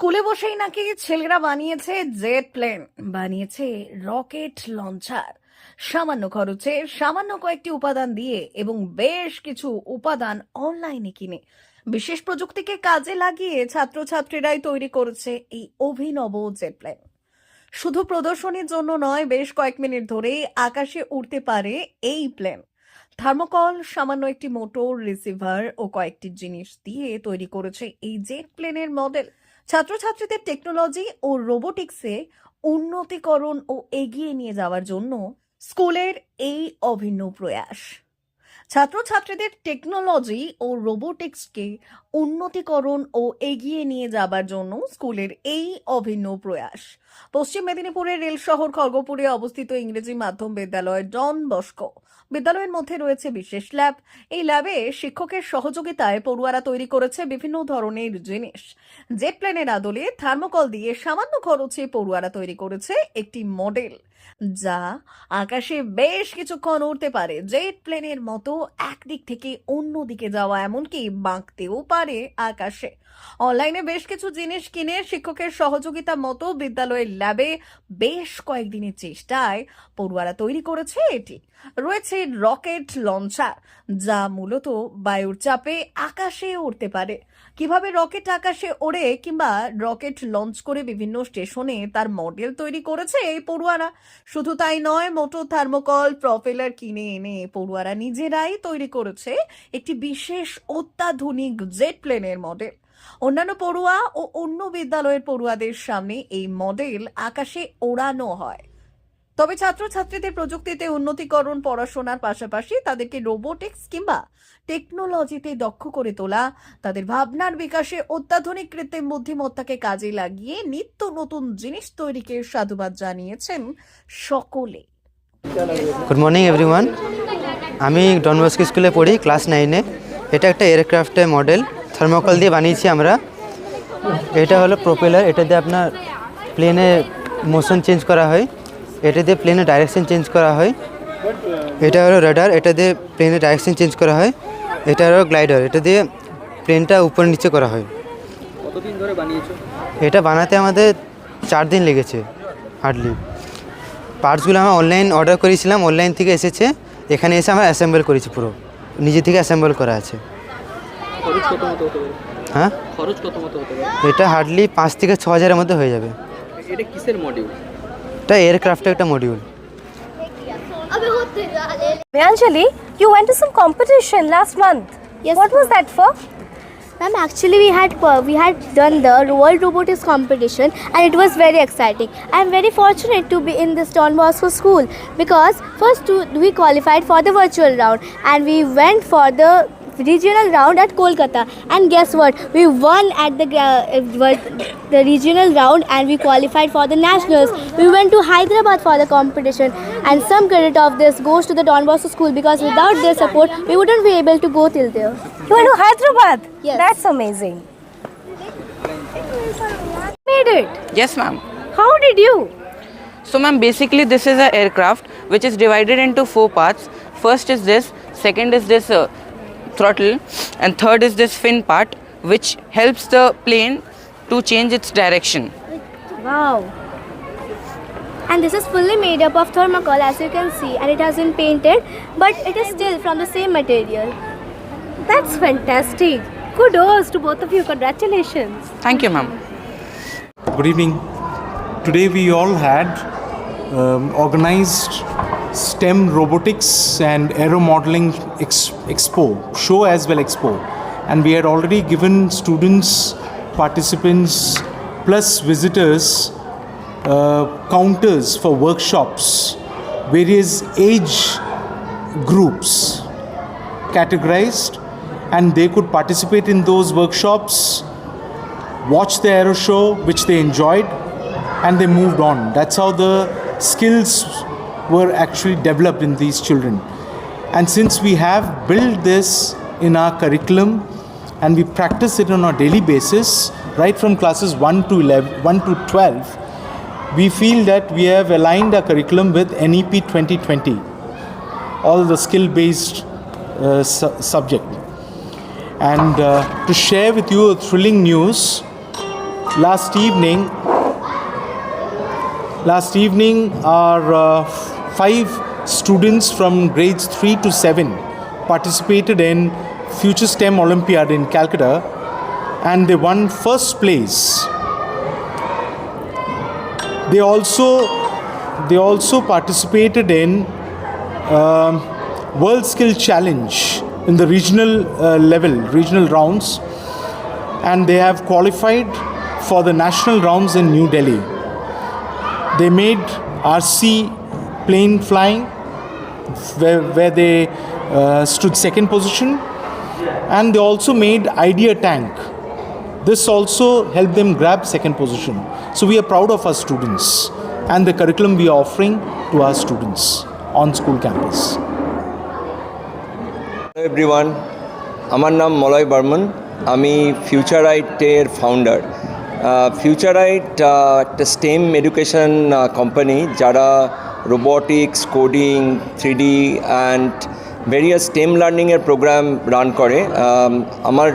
স্কুলে বসেই নাকি ছেলেরা বানিয়েছে জেট প্লেন, বানিয়েছে রকেট লঞ্চার। সামান্য খরচে সামান্য কয়েকটি উপাদান দিয়ে এবং বেশ কিছু উপাদান অনলাইনে কিনে। বিশেষ প্রযুক্তিকে কাজে লাগিয়ে ছাত্রছাত্রীরাই তৈরি করেছে এই অভিনব জেট প্লেন। শুধু প্রদর্শনীর জন্য নয়, বেশ কয়েক মিনিট ধরেই আকাশে উড়তে পারে এই প্লেন। থার্মোকল, সামান্য একটি মোটর, রিসিভার ও কয়েকটি জিনিস দিয়ে তৈরি করেছে এই জেট প্লেনের মডেল। ছাত্রছাত্রীদের টেকনোলজি ও রোবোটিক্সে উন্নতিকরণ ও এগিয়ে নিয়ে যাওয়ার জন্য স্কুলের এই অভিন্ন প্রয়াস। ছাত্রছাত্রীদের টেকনোলজি ও রোবোটিক্সকে উন্নতিকরণ ও এগিয়ে নিয়ে যাবার জন্য স্কুলের এই অভিন্ন প্রয়াস। পশ্চিম মেদিনীপুরের রেল শহর খড়গপুরে অবস্থিত ইংরেজি মাধ্যম বিদ্যালয় ডন বস্কো বিদ্যালয়ের মধ্যে রয়েছে বিশেষ ল্যাব। এই ল্যাবে শিক্ষকের সহযোগিতায় পড়ুয়ারা তৈরি করেছে বিভিন্ন ধরনের জিনিস। জেট প্লেনের আদলে থার্মোকল দিয়ে সামান্য খরচে পড়ুয়ারা তৈরি করেছে একটি মডেল, যা আকাশে বেশ কিছুক্ষণ উড়তে পারে। জেট প্লেনের মতো একদিক থেকে অন্য দিকে যাওয়া এমনকি বাঁকতেও পারে আকাশে। অনলাইনে বেশ কিছু জিনিস কিনে শিক্ষকের সহযোগিতা মতো বিদ্যালয়ের ল্যাবে বেশ কয়েকদিনের চেষ্টায় পড়ুয়ারা তৈরি করেছে এটি। রয়েছে রকেট লঞ্চার, যা মূলত বায়ুর চাপে আকাশে উড়তে পারে। কীভাবে রকেট আকাশে ওড়ে কিংবা রকেট লঞ্চ করে বিভিন্ন স্টেশনে তার মডেল তৈরি করেছে এই পড়ুয়ারা? শুধু তাই নয় মোটর থার্মোকল, প্রপেলার কিনে এনে পড়ুয়ারা নিজেরাই তৈরি করেছে একটি বিশেষ অত্যাধুনিক জেট প্লেনের মডেল। অন্যান্য পড়ুয়া ও অন্য বিদ্যালয়ের পড়ুয়াদের সামনে এই মডেল আকাশে ওড়ানো হয়। তবে ছাত্রছাত্রীদের প্রযুক্তিতে উন্নতিকরণ পড়াশোনার পাশাপাশি তাদেরকে রোবোটিক্স কিংবা টেকনোলজিতে দক্ষ করে তোলা, তাদের ভাবনার বিকাশে অত্যাধুনিক কৃত্রিম বুদ্ধিমত্তাকে কাজে লাগিয়ে নিত্য নতুন জিনিস তৈরিকে সাধুবাদ জানিয়েছেন সকলে। গুড মর্নিং এভরিওয়ান আমি ডনবস্ক স্কুলে পড়ি, ক্লাস নাইনে। এটা একটা এয়ারক্রাফটের মডেল। থার্মোকল দিয়ে বানিয়েছি আমরা। এটা হলো প্রোপেলার এটা দিয়ে আপনার প্লেনে মোশন চেঞ্জ করা হয়। এটা দিয়ে প্লেনের ডাইরেকশন চেঞ্জ করা হয়। এটা হলো রাডার এটা দিয়ে প্লেনের ডাইরেকশন চেঞ্জ করা হয়। এটা হলো গ্লাইডার এটা দিয়ে প্লেনটা উপর নিচে করা হয়। কতদিন ধরে বানিয়েছো? এটা বানাতে আমাদের চার দিন লেগেছে হার্ডলি পার্টসগুলো আমরা অনলাইন অর্ডার করেছিলাম অনলাইন থেকে এসেছে। এখানে এসে আমরা অ্যাসেম্বল করেছি পুরো। নিজে থেকে অ্যাসেম্বল করা আছে। খরচ কত মতো হতে পারে হ্যাঁ খরচ কত মতো হতে পারে এটা হার্ডলি পাঁচ থেকে ছ হাজারের মধ্যে হয়ে যাবে এটা কিসের মডিউল এটা এয়ারক্রাফটের একটা module Anjali, you went to some competition last month. Yes, What was that for? Ma'am, actually we had uh, we had done the World Robotics competition and it was very exciting. I am very fortunate to be in this Don Bosco school because first we qualified for the virtual round and we went for the regional round at Kolkata and guess what we won at the uh, the regional round and we qualified for the nationals we went to hyderabad for the competition and some credit of this goes to the don bosco school because without their support we wouldn't be able to go till there You went to Hyderabad. Yes. That's amazing. Made it. Yes, ma'am. How did you? So, ma'am, basically, this is an aircraft which is divided into four parts. First is this, second is this uh, throttle, and third is this fin part, which helps the plane to change its direction. Wow. And this is fully made up of thermocol as you can see and it has been painted but it is still from the same material. That's fantastic. Kudos to both of you. Congratulations. Thank you, ma'am. Good evening. Today we all had um, organized STEM robotics and aero modeling ex- expo, show as well expo. And we had already given students, participants, plus visitors uh, counters for workshops, various age groups categorized, and they could participate in those workshops watch the aero show, which they enjoyed, and they moved on. That's how the skills were actually developed in these children. And since we have built this in our curriculum and we practice it on a daily basis, right from classes 1 to 11, 1 to 12, we feel that we have aligned our curriculum with NEP 2020, all the skill based uh, su- subject. And uh, to share with you a thrilling news, last evening, last evening, our uh, five students from grades three to seven participated in Future STEM Olympiad in Calcutta, and they won first place. They also they also participated in um, World Skill Challenge in the regional uh, level, regional rounds, and they have qualified for the national rounds in New Delhi. They made RC plane flying, where, where they uh, stood second position, and they also made Idea Tank. This also helped them grab second position. So we are proud of our students and the curriculum we are offering to our students on school campus. Everyone আমার নাম মলয় বর্মন আমি ফিউচারাইটের founder ফিউচারাইট একটা stem education company যারা robotics coding three D and various STEM লার্নিংয়ের programme run করে। Um, আমার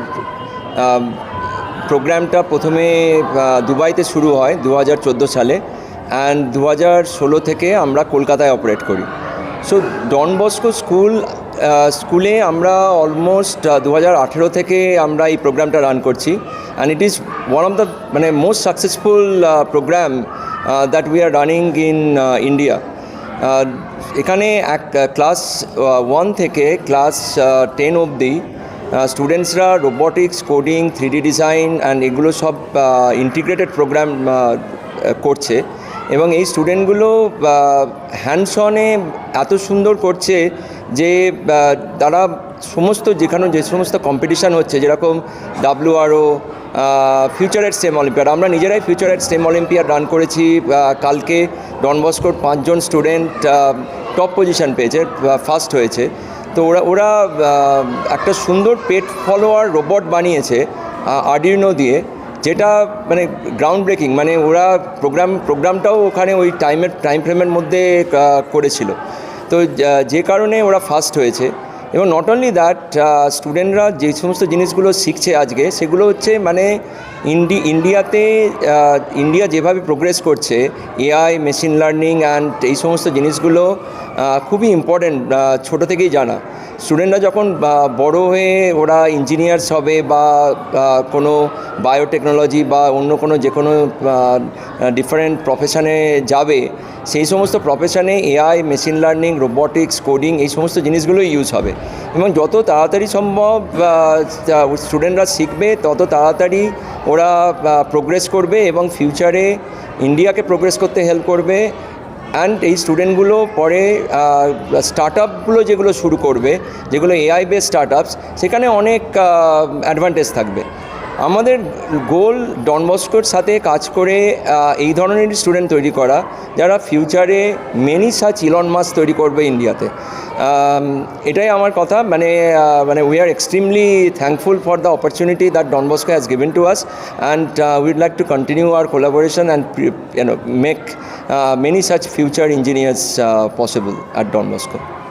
um, প্রোগ্রামটা প্রথমে দুবাইতে শুরু হয় দু হাজার চোদ্দ সালে। অ্যান্ড দু হাজার ষোলো থেকে আমরা কলকাতায় অপারেট করি। সো ডন বস্কো স্কুল স্কুলে আমরা অলমোস্ট দু হাজার আঠেরো থেকে আমরা এই প্রোগ্রামটা রান করছি। And it is one of the মানে most successful program that we are running in India এখানে এক ক্লাস ওয়ান থেকে ক্লাস টেন অবধি স্টুডেন্টসরা robotics coding three D design and এগুলো সব ইন্টিগ্রেটেড প্রোগ্রাম করছে এবং এই স্টুডেন্টগুলো হ্যান্ডসনে এত সুন্দর করছে যে তারা সমস্ত যেখানে যে সমস্ত কম্পিটিশান হচ্ছে, যেরকম WRO future ed STEM olympiad আমরা নিজেরাই future ed STEM olympiad run করেছি কালকে ডনবস্কোর পাঁচজন স্টুডেন্ট টপ পজিশন পেয়েছে ফার্স্ট হয়েছে। তো ওরা ওরা একটা সুন্দর পেট ফলোয়ার রোবট বানিয়েছে আডিনো দিয়ে, যেটা মানে গ্রাউন্ড ব্রেকিং মানে ওরা প্রোগ্রাম প্রোগ্রামটাও ওখানে ওই টাইমের টাইম ফ্রেমের মধ্যে করেছিল। তো যে কারণে ওরা ফার্স্ট হয়েছে। এবং নট অনলি দ্যাট স্টুডেন্টরা যে সমস্ত জিনিসগুলো শিখছে আজকে, সেগুলো হচ্ছে মানে ইন্ডি, ইন্ডিয়াতে ইন্ডিয়া যেভাবে প্রোগ্রেস করছে এআই মেশিন লার্নিং অ্যান্ড এই সমস্ত জিনিসগুলো খুবই ইম্পর্ট্যান্ট ছোটো থেকেই জানা। স্টুডেন্টরা যখন বড় হয়ে ওরা ইঞ্জিনিয়ার্স হবে বা কোনো বায়োটেকনোলজি বা অন্য কোনো যে কোনো ডিফারেন্ট প্রফেশনে যাবে, সেই সমস্ত প্রফেশনে AI machine learning robotics coding এই সমস্ত জিনিসগুলোই ইউজ হবে। এবং যত তাড়াতাড়ি সম্ভব স্টুডেন্টরা শিখবে, তত তাড়াতাড়ি ওরা প্রোগ্রেস করবে এবং ফিউচারে ইন্ডিয়াকে প্রোগ্রেস করতে হেল্প করবে। অ্যান্ড এই স্টুডেন্টগুলো পরে স্টার্ট আপগুলো যেগুলো শুরু করবে যেগুলো এআই বেস স্টার্ট আপস সেখানে অনেক অ্যাডভান্টেজ থাকবে। আমাদের গোল ডনবস্কোর সাথে কাজ করে এই ধরনের স্টুডেন্ট তৈরি করা যারা ফিউচারে মেনি সাচ ইলন মাস তৈরি করবে ইন্ডিয়াতে এটাই আমার কথা মানে মানে we are extremely thankful for the opportunity that Don Bosco has given to us and we'd like to continue our collaboration and uh, many such future engineers uh, possible at Don Bosco.